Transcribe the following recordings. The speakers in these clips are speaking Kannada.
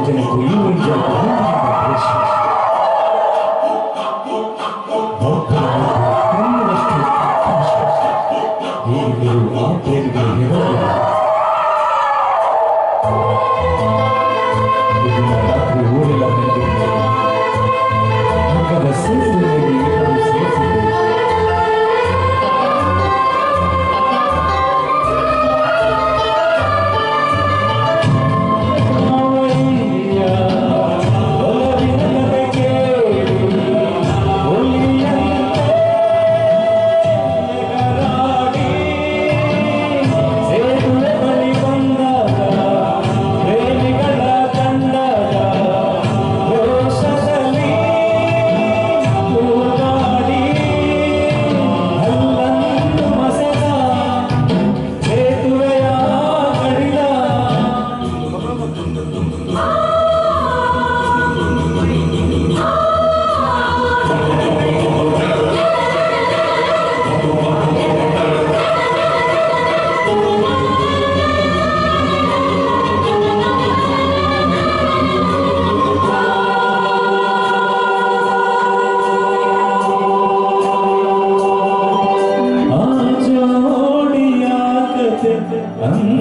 이제는 고인물이자 고인물이라고 같습니다.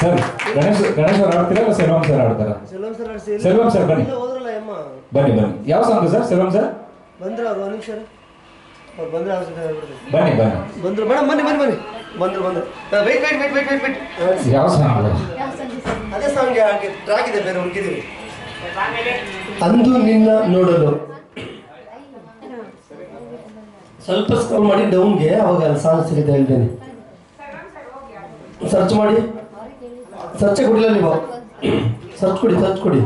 Sir Ganesh Ganesh ಅವ್ರು ಆಡ್ತೀರಾ ಸೆಲ್ವಂ ಸರ್ ಆಡ್ತಾರ? ಸೆಲ್ವಂ ಸರ್ ಆಡ್ಸಿ. ಸೆಲ್ವಂ ಸರ್ ಬನ್ನಿ. ಹೋದ್ರಲ್ಲ ಅಮ್ಮ. ಬನ್ನಿ ಬನ್ನಿ. ಯಾವ ಸಾಂಗ್ ಸರ್ ಸೆಲ್ವಂ ಸರ್? ಬಂದ್ರ ಅವ್ರು ಒಂದು ನಿಮಿಷ ಅವ್ರು ಬಂದ್ರೆ ಬನ್ನಿ ಬನ್ನಿ. ಬಂದ್ರು ಮೇಡಮ್ ಬನ್ನಿ ಬನ್ನಿ ಬನ್ನಿ. ಬಂದ್ರು ಬಂದ್ರು. Wait wait wait wait wait wait ಯಾವ ಸಾಂಗ್ ಅದೇ ಸಾಂಗ್ ಟ್ರ್ಯಾಕ್ ಇದೆ ಬೇರೆ ಹುಡುಕಿದೀವಿ ಅಂದು ನಿನ್ನ ನೋಡಲು. ಸ್ವಲ್ಪ ಸ್ಕ್ರೋಲ್ ಮಾಡಿ ಡೌನ್ಗೆ ಅವಾಗ ಸಾಂಗ್ ಸಿಗುತ್ತೆ ಹೇಳ್ತೇನೆ. ಸರ್ಚ್ ಮಾಡಿ. ಸಚ್ಚೆ ಕುಡಿಲ್ಲ ನೀವು. ಸಚ್ ಕುಡಿ ಸಚ್ ಕುಡಿ